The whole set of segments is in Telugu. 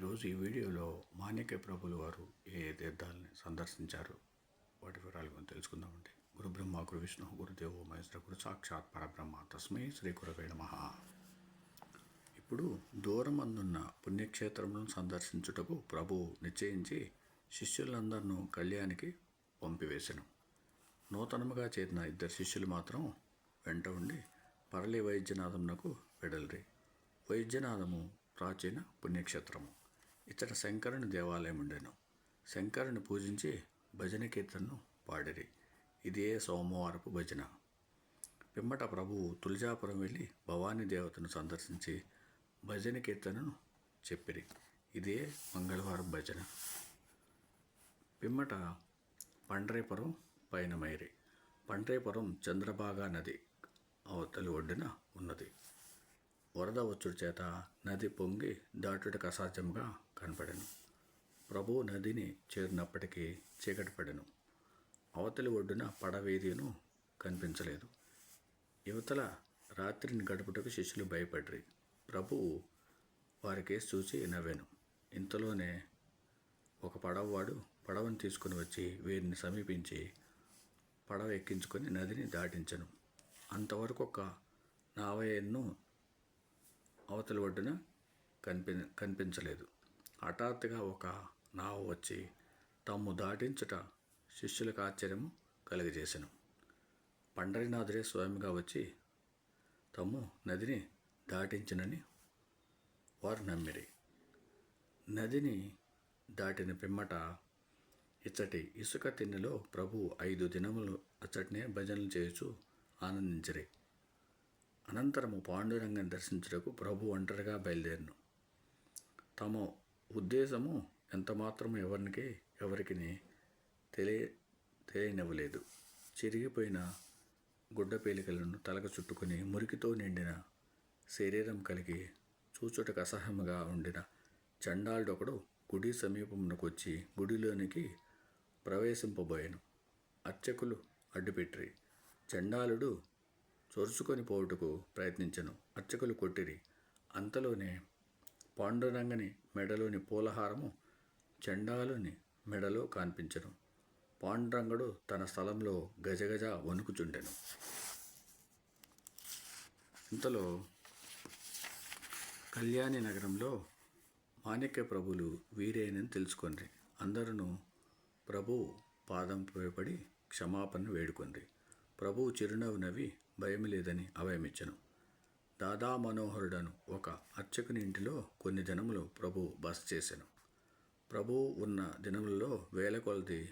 ఈరోజు ఈ వీడియోలో మాణిక్య ప్రభులు వారు ఏ ఏ తీర్థాలని సందర్శించారు? వాటి వివరాలు గురించి తెలుసుకుందామండి. గురు బ్రహ్మ గురు విష్ణు గురుదేవో మహేశ్వర గురు సాక్షాత్ పరబ్రహ్మ. తస్మై శ్రీ గురవే నమ. ఇప్పుడు దూరం అందున్న పుణ్యక్షేత్రములను సందర్శించుటకు ప్రభువు నిశ్చయించి శిష్యులందరినూ కళ్యాణికి పంపివేశాను నూతనముగా చేరిన ఇద్దరు శిష్యులు మాత్రం వెంట ఉండి పరళి వైద్యనాథమునకు వెడలిరి. వైద్యనాథము ప్రాచీన పుణ్యక్షేత్రము. ఇతడ శంకరుని దేవాలయం ఉండెను. శంకరుని పూజించి భజన కీర్తనను పాడిరి. ఇదే సోమవారపు భజన. పిమ్మట ప్రభువు తులజాపురం వెళ్ళి భవానీ దేవతను సందర్శించి భజన కీర్తనను చెప్పిరి. ఇదే మంగళవారం భజన. పిమ్మట పండ్రేపురం పైన మైరి. పండ్రేపురం చంద్రభాగా నది అవతలి ఒడ్డున ఉన్నది. వరద వచ్చుడు చేత నది పొంగి దాటుటకు అసాధ్యంగా కనపడెను. ప్రభు నదిని చేరినప్పటికీ చీకటి పడెను. అవతలి ఒడ్డున పడవేదిను కనిపించలేదు. యువతల రాత్రిని గడుపుటకు శిష్యులు భయపడ్రి. ప్రభువు వారికేసి చూసి నవ్వాను. ఇంతలోనే ఒక పడవవాడు పడవను తీసుకుని వచ్చి వీరిని సమీపించి పడవ ఎక్కించుకొని నదిని దాటించను. అంతవరకు ఒక నావయన్ను అవతలి ఒడ్డున కనిపి కనిపించలేదు. హఠాత్తుగా ఒక నావ వచ్చి తమ్ము దాటించుట శిష్యులకు ఆశ్చర్యము కలుగజేసెను. పండరినాథుడే స్వయంగా వచ్చి తమ్ము నదిని దాటించినని వారు నమ్మిరి. నదిని దాటిన పిమ్మట ఇచ్చటి ఇసుక తిన్నెలో ప్రభు ఐదు దినములు అచ్చటినే భజనలు చేయుచు ఆనందించరి. అనంతరము పాండురంగం దర్శించుటకు ప్రభు ఒంటరిగా బయలుదేరను. తమ ఉద్దేశము ఎంతమాత్రము ఎవరికి ఎవరికి తెలియ తెలియనివ్వలేదు. చిరిగిపోయిన గుడ్డ పేలికలను తలకు చుట్టుకుని మురికితో నిండిన శరీరం కలిగి చూచుటకు అసహ్యముగా ఉండిన చండాలుడొకడు గుడి సమీపమునకు వచ్చి గుడిలోనికి ప్రవేశింపబోయాను. అర్చకులు అడ్డుపెట్టిరి. చండాలుడు చొరుచుకొని పోవుటకు ప్రయత్నించను. అర్చకులు కొట్టిరి. అంతలోనే పాండురంగని మెడలోని పూలహారము చండాలుని మెడలో కనిపించను. పాండురంగడు తన స్థలంలో గజగజ వణుకుచుండెను. ఇంతలో కళ్యాణి నగరంలో మాణిక్య ప్రభులు వీరేనని తెలుసుకొండ్రి అందరూ ప్రభు పాదం పడి క్షమాపణ వేడుకొంది ప్రభువు చిరునవ్వు నవ్వి భయం లేదని అభయమిచ్చను దాదా మనోహరుడను ఒక అర్చకుని ఇంటిలో కొన్ని దినములు ప్రభు బస చేశాను ప్రభు ఉన్న దినములలో వేల కొలది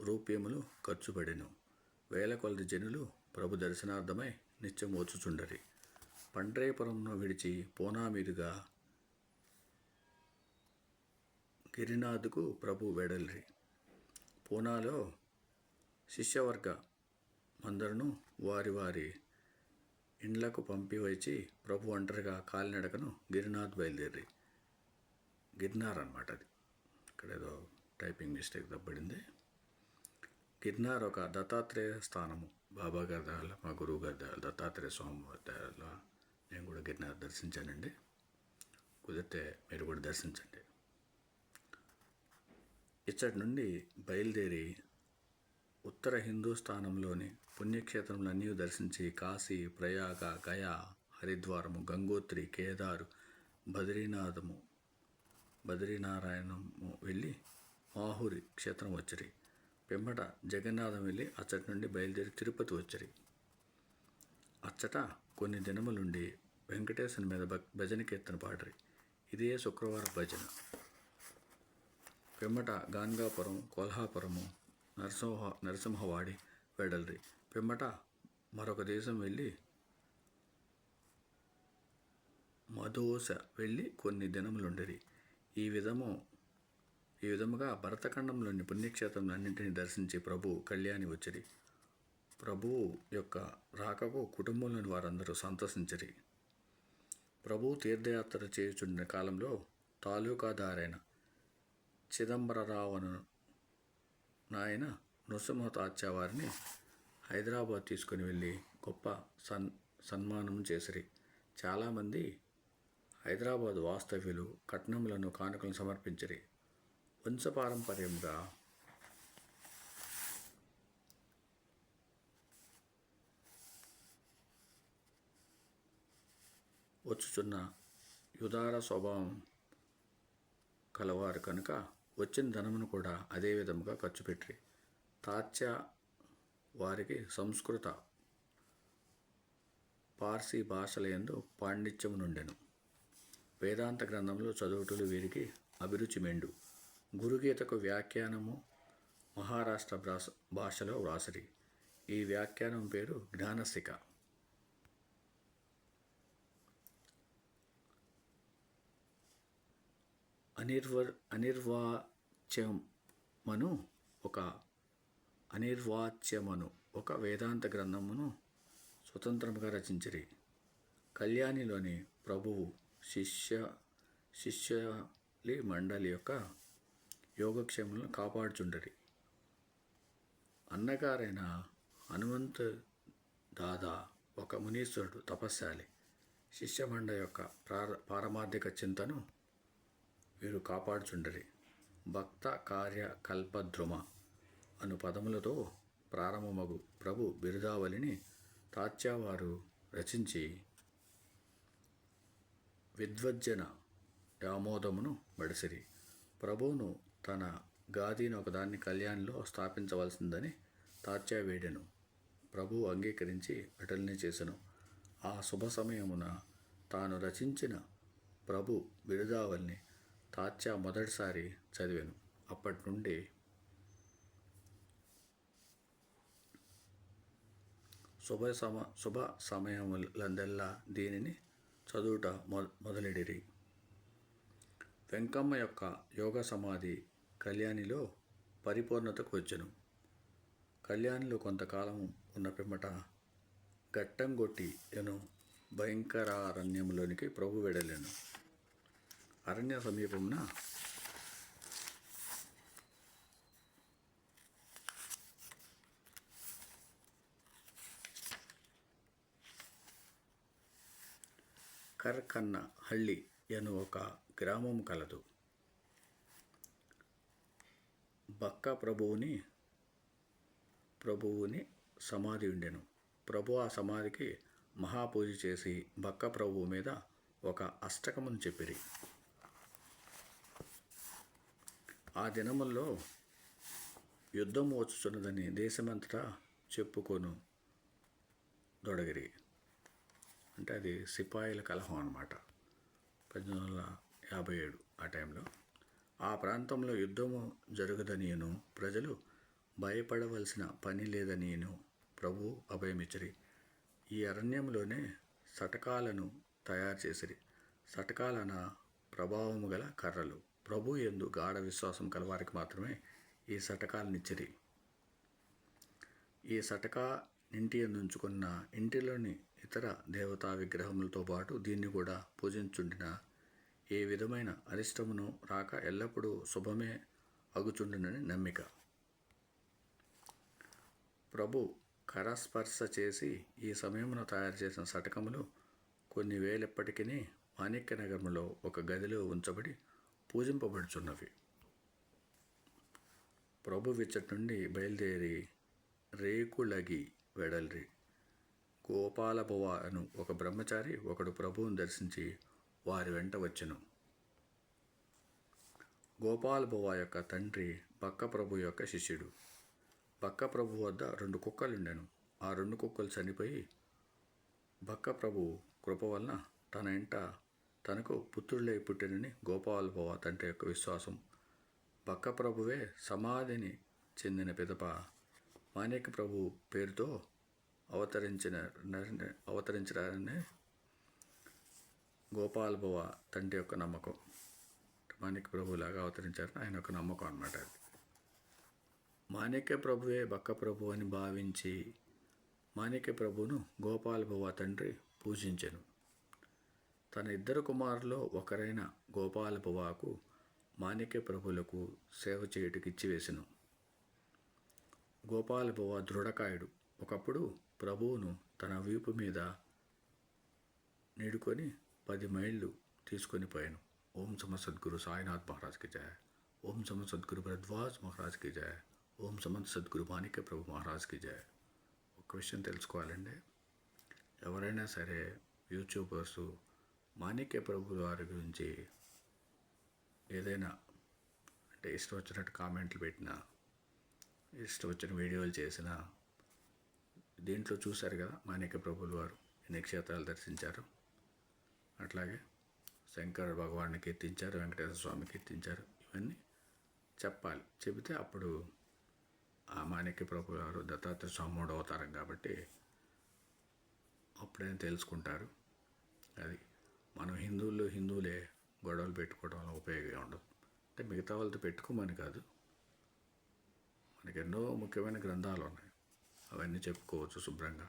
రూప్యములు ఖర్చుపడెను. వేల కొలది జనులు ప్రభు దర్శనార్థమై నిత్యం వచ్చుచుండరి. పండ్రేపురంను విడిచి పూనా మీదుగా గిరినాథ్కు ప్రభు వెడలిరి. పూనాలో శిష్యవర్గ అందరూ వారి వారి ఇండ్లకు పంపివచ్చి ప్రభు ఒంటరిగా కాలినడకను గిరినాథ్ బయలుదేరి. గిర్నార్ అనమాట అది. ఇక్కడ ఏదో టైపింగ్ మిస్టేక్ తప్పబడింది గిర్నార్ ఒక దత్తాత్రేయ స్థానము. బాబా గారి దయాల మా గురువు గారి దయాల దత్తాత్రేయ స్వామి దయాల. నేను కూడా గిర్నార్ దర్శించానండి. కుదిరితే మీరు కూడా దర్శించండి. ఇచ్చటి నుండి బయలుదేరి ఉత్తర హిందూస్థానంలోని పుణ్యక్షేత్రములన్నీ దర్శించి కాశీ ప్రయాగ గయా హరిద్వారము గంగోత్రి కేదారు బద్రీనాథము బద్రీనారాయణము వెళ్ళి మాహురి క్షేత్రం వచ్చరి. పిమ్మట జగన్నాథం వెళ్ళి అచ్చటి నుండి బయలుదేరి తిరుపతి వచ్చరి. అచ్చట కొన్ని దినములుండి వెంకటేశ్వరుని మీద భజన కీర్తన పాడరి. ఇదే శుక్రవారం భజన. పిమ్మట గాన్గాపురం కొల్హాపురము నరసింహ నరసింహవాడి వెడల్రి. పిమ్మట మరొక దేశం వెళ్ళి మధోస వెళ్ళి కొన్ని దినములుండిరి. ఈ విధము ఈ విధముగా భరతఖండంలోని పుణ్యక్షేత్రములన్నింటినీ దర్శించి ప్రభు కళ్యాణి వచ్చిరి. ప్రభువు యొక్క రాకకు కుటుంబంలోని వారందరూ సంతోషించరి. ప్రభు తీర్థయాత్ర చేయుచుండిన కాలంలో తాలూకాదారైన చిదంబరరావును నాయన నృసింహ వారిని హైదరాబాద్ తీసుకుని వెళ్ళి గొప్ప సన్ సన్మానం చేసిరి. చాలామంది హైదరాబాద్ వాస్తవ్యులు కట్నములను కానుకలను సమర్పించిరి. వంశపారంపర్యంగా వచ్చుచున్న యుదార స్వభావం కలవారు కనుక వచ్చిన ధనమును కూడా అదే విధముగా ఖర్చు పెట్టి తాత్య వారికి సంస్కృత పార్సీ భాషలందు పాండిత్యము నుండెను. వేదాంత గ్రంథంలో చదువుటులు వీరికి అభిరుచి మెండు. గురుగీతకు వ్యాఖ్యానము మహారాష్ట్ర భాష భాషలో వ్రాసరి. ఈ వ్యాఖ్యానం పేరు జ్ఞానశిఖ. అనిర్వ అనిర్వాచ్యమను ఒక అనిర్వాచ్యమను ఒక వేదాంత గ్రంథమును స్వతంత్రముగా రచించిరి. కళ్యాణిలోని ప్రభువు శిష్య శిష్యలి మండలి యొక్క యోగక్షేమాలను కాపాడుచుండరి. అన్నగారైన హనుమంత్ దాదా ఒక మునీశ్వరుడు తపస్శాలి. శిష్యమండ యొక్క ప్రార పారమార్థిక చింతను వీరు కాపాడుచుండరి. భక్త కార్య కల్పద్రుమ అను పదములతో ప్రారంభమగు ప్రభు బిరుదావళిని తాత్యావారు రచించి విద్వజ్జన యామోదమును బడిసిరి ప్రభువును తన గాదిని ఒకదాన్ని కళ్యాణిలో స్థాపించవలసిందని తాత్యా వేడెను ప్రభువు అంగీకరించి అటల్ని చేసెను. ఆ శుభ సమయమున తాను రచించిన ప్రభు బిరుదావల్ని తాత్యా మొదటిసారి చదివాను. అప్పటి నుండి శుభ సమ శుభ సమయములందెల్లా దీనిని చదువుట మొ మొదలెడిరి. వెంకమ్మ యొక్క యోగ సమాధి కళ్యాణిలో పరిపూర్ణతకు వచ్చెను. కళ్యాణిలో కొంతకాలం ఉన్న పిమ్మట గట్టంగొట్టి ఎను భయంకరారణ్యంలోనికి ప్రభు వెడలేను. అరణ్య సమీపమున కర్కన్న హళ్ళి అను ఒక గ్రామం కలదు. బక్క ప్రభువుని ప్రభువుని సమాధి ఉండెను. ప్రభు ఆ సమాధికి మహాపూజ చేసి బక్క ప్రభువు మీద ఒక అష్టకమును చెప్పిరి. ఆ దినముల్లో యుద్ధం వచ్చుచున్నదని దేశమంతటా చెప్పుకొను దొడగిరి. అంటే అది సిపాయిల కలహం అనమాట పద్దెనిమిది వందల యాభై ఏడు ఆ టైంలో. ఆ ప్రాంతంలో యుద్ధము జరగదనియను ప్రజలు భయపడవలసిన పని లేదనియను ప్రభు అభయమిచ్చరి. ఈ అరణ్యంలోనే సటకాలను తయారు చేసిరి. సటకాలన ప్రభావము గల కర్రలు. ప్రభు ఎందు గాఢ విశ్వాసం కలవారికి మాత్రమే ఈ సటకాలనిచ్చిరి ఈ సటకా ఇంటి ఎందుంచుకున్న ఇంటిలోని ఇతర దేవతా విగ్రహములతో పాటు దీన్ని కూడా పూజించుండిన ఏ విధమైన అరిష్టమును రాక ఎల్లప్పుడూ శుభమే అగుచుండునని నమ్మిక. ప్రభు కరస్పర్శ చేసి ఈ సమయమున తయారు చేసిన సటకములు కొన్ని వేలెప్పటికీ మాణిక్య నగరంలో ఒక గదిలో ఉంచబడి పూజింపబడుచున్నవి. ప్రభు విచ్చటి నుండి బయలుదేరి రేకులగి వెడల్రి. గోపాలభవ అను ఒక బ్రహ్మచారి ఒకడు ప్రభువును దర్శించి వారి వెంట వచ్చెను. గోపాలభవ యొక్క తండ్రి బక్క ప్రభు యొక్క శిష్యుడు. బక్క ప్రభు వద్ద రెండు కుక్కలుండెను. ఆ రెండు కుక్కలు చనిపోయి బక్క ప్రభు కృప వలన తన ఇంట తనకు పుత్రులై పుట్టినని గోపాలభవ తండ్రి యొక్క విశ్వాసం. బక్క ప్రభువే సమాధిని చెందిన పిదప. మాణిక్య ప్రభు పేరుతో అవతరించిన అవతరించడాన్ని గోపాల్బువ తండ్రి యొక్క నమ్మకం. మాణిక ప్రభువులాగా అవతరించారని ఆయన యొక్క నమ్మకం అనమాట అది. మాణిక్య ప్రభువే బక్క ప్రభు అని భావించి మాణిక్య ప్రభువును గోపాల్బువ తండ్రి పూజించాను. తన ఇద్దరు కుమారులో ఒకరైన గోపాలపువాకు మాణిక్య ప్రభులకు సేవ చేయుటకు వేసెను. గోపాలపువ దృఢకాయుడు. ఒకప్పుడు ప్రభువును తన వీపు మీద నీడుకొని పది మైళ్ళు తీసుకొని పోయాను. ఓం సమ సద్గురు సాయినాథ్ మహారాజ్కి జయ. ఓం సమ సద్గురు భరద్వాజ్ మహారాజ్కి జయ. ఓం సమ సద్గురు మాణిక్య ప్రభు మహారాజ్కి జయ. ఒక విషయం తెలుసుకోవాలండి. ఎవరైనా సరే యూట్యూబర్సు మాణిక్య ప్రభు వారి గురించి ఏదైనా అంటే ఇష్టం వచ్చినట్టు కామెంట్లు పెట్టినా ఇష్టం వచ్చిన వీడియోలు చేసినా దీంట్లో చూశారు కదా మాణిక్య ప్రభులు వారు ఎన్ని క్షేత్రాలు దర్శించారు. అట్లాగే శంకర భగవాన్ని కీర్తించారు వెంకటేశ్వర స్వామి కీర్తించారు. ఇవన్నీ చెప్పాలి. చెబితే అప్పుడు ఆ మాణిక్య ప్రభు గారు దత్తాత్రేయ స్వామి మూడో అవతారం కాబట్టి అప్పుడైనా తెలుసుకుంటారు. అది మనం హిందువులు హిందువులే గొడవలు పెట్టుకోవడం వల్ల ఉపయోగం ఉండదు. అంటే మిగతా వాళ్ళతో పెట్టుకోమని కాదు. మనకి ఎన్నో ముఖ్యమైన గ్రంథాలు ఉన్నాయి. అవన్నీ చెప్పుకోవచ్చు శుభ్రంగా.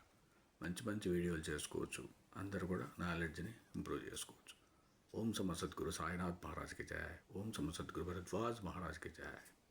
మంచి మంచి వీడియోలు చేసుకోవచ్చు. అందరూ కూడా నాలెడ్జ్ని ఇంప్రూవ్ చేసుకోవచ్చు. ఓం సమ సద్గురు సాయినాథ్ మహారాజ్కి జాయ్ ఓం సమ సద్గురు భరద్వాజ్ మహారాజ్కి జాయ్